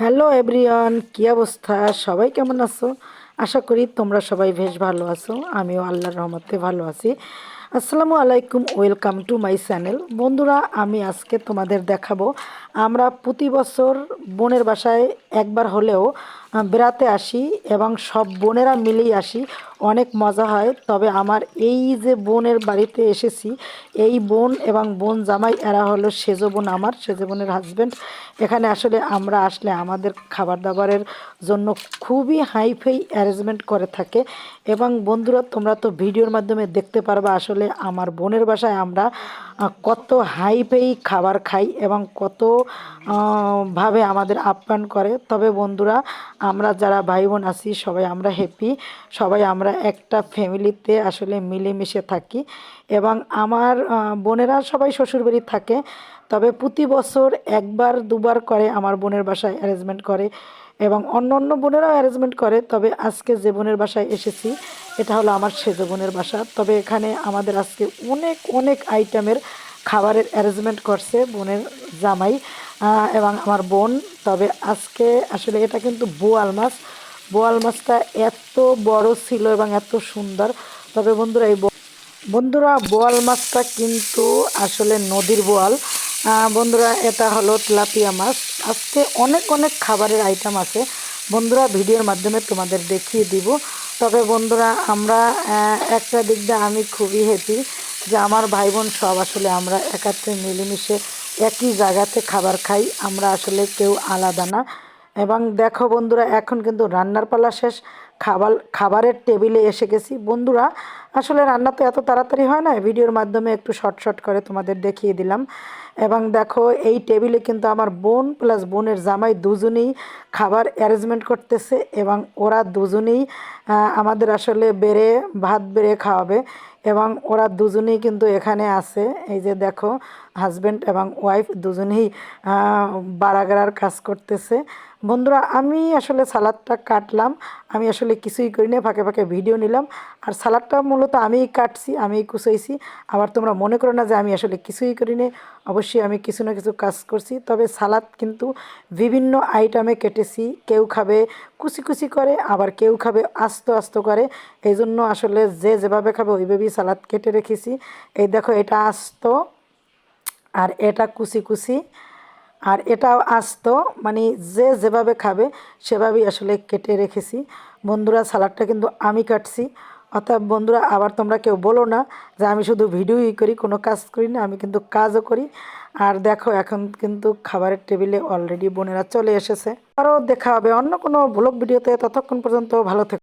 Hello everyone, কী অবস্থা? সবাই কেমন আছো? আশা করি তোমরা সবাই বেশ ভালো আছো। আমিও আল্লাহর রহমতে ভালো আছি। আসসালামু আলাইকুম, ওয়েলকাম টু মাই চ্যানেল। বন্ধুরা, আমি আজকে তোমাদের দেখাবো, আমরা প্রতি বছর বোনের বাসায় একবার হলেও বেড়াতে আসি এবং সব বোনেরা মিলেই আসি। অনেক মজা হয়, তবে আমার এই যে বোনের বাড়িতে এসেছি, এই বোন এবং বোন জামাই, এরা হলো সেজো বোন আমার, সেজো বোনের হাজব্যান্ড এখানে আসলে আমরা আসলে আমাদের খাবার দাবারের জন্য খুবই হাইফাই অ্যারেঞ্জমেন্ট করে থাকে এবং বন্ধুরা, তোমরা তো ভিডিওর মাধ্যমে দেখতে পারবা, আসলে আমার বোনের বাসায় আমরা কত হাইফাই খাবার খাই এবং কত ভাবে আমাদের আপ্যায়ন করে। তবে বন্ধুরা, আমরা যারা ভাই বোন আছি, সবাই আমরা হ্যাপি সবাই আমরা একটা ফ্যামিলিতে আসলে মিলেমিশে থাকি এবং আমার বোনেরা সবাই শ্বশুরবাড়ি থাকে। তবে প্রতি বছর একবার, দুবার করে আমার বোনের বাসায় অ্যারেঞ্জমেন্ট করে এবং অন্য অন্য বোনেরাও অ্যারেঞ্জমেন্ট করে। তবে আজকে যে বোনের বাসায় এসেছি এটা হলো আমার সেজো বোনের বাসা। তবে এখানে আমাদের আজকে অনেক অনেক আইটেমের খাবারের অ্যারেঞ্জমেন্ট করছে বোনের জামাই এবং আমার বোন। তবে আজকে আসলে এটা কিন্তু বোয়াল মাছ। বোয়াল মাছটা এত বড় ছিল এবং এত সুন্দর। তবে বন্ধুরা, এই বন্ধুরা, বোয়াল মাছটা কিন্তু আসলে নদীর বোয়াল। বন্ধুরা, এটা হলো তেলাপিয়া মাছ। আজকে অনেক অনেক খাবারের আইটেম আছে। বন্ধুরা, ভিডিওর মাধ্যমে তোমাদের দেখিয়ে দিব। তবে বন্ধুরা, আমরা একটা দিক দিয়ে আমি খুবই হ্যাপি যে আমার ভাই বোন সব আসলে আমরা একাত্রে মিলেমিশে একই জায়গাতে খাবার খাই, আমরা আসলে কেউ আলাদা না। এবং দেখো বন্ধুরা, এখন কিন্তু রান্নার পালা শেষ। খাবার, খাবারের টেবিলে এসে গেছি। বন্ধুরা, আসলে রান্না তো এত তাড়াতাড়ি হয় না, ভিডিওর মাধ্যমে একটু শর্ট শর্ট করে তোমাদের দেখিয়ে দিলাম। এবং দেখো, এই টেবিলে কিন্তু আমার বোন প্লাস বোনের জামাই দুজনেই খাবার অ্যারেঞ্জমেন্ট করতেছে এবং ওরা দুজনেই আমাদের আসলে বেড়ে, ভাত বেড়ে খাওয়াবে এবং ওরা দুজনেই কিন্তু এখানে আছে। এই যে দেখো হাজব্যান্ড এবং ওয়াইফ দুজনেই বাড়াগাড়ার কাজ করতেছে। বন্ধুরা, আমি আসলে সালাদটা কাটলাম। আমি আসলে কিছুই করি না ফাঁকে ফাঁকে ভিডিও নিলাম। আর সালাদটা মূলত আমিই কাটছি, আমিই কুচাইছি। আবার তোমরা মনে করো না যে আমি আসলে কিছুই করি না অবশ্যই আমি কিছু না কিছু কাজ করছি। তবে সালাদ কিন্তু বিভিন্ন আইটেমে কেটেছি, কেউ খাবে কুচি কুচি করে, আবার কেউ খাবে আস্ত আস্ত করে। এই জন্য আসলে যে যেভাবে খাবে ওইভাবেই সালাদ কেটে রেখেছি। এই দেখো এটা আস্ত, আর এটা কুচি কুচি। আর এটাও আস্ত মানে যে যেভাবে খাবে সেভাবেই আসলে কেটে রেখেছি। বন্ধুরা, সালাডটা কিন্তু আমি কাটছি। অর্থাৎ বন্ধুরা, আবার তোমরা কেউ বলো না যে আমি শুধু ভিডিওই করি, কোনো কাজ করি না, আমি কিন্তু কাজও করি। আর দেখো, এখন কিন্তু খাবারের টেবিলে অলরেডি বোনেরা চলে এসেছে। আরও দেখা হবে অন্য কোনো ব্লগ ভিডিওতে। ততক্ষণ পর্যন্ত ভালো থেকো।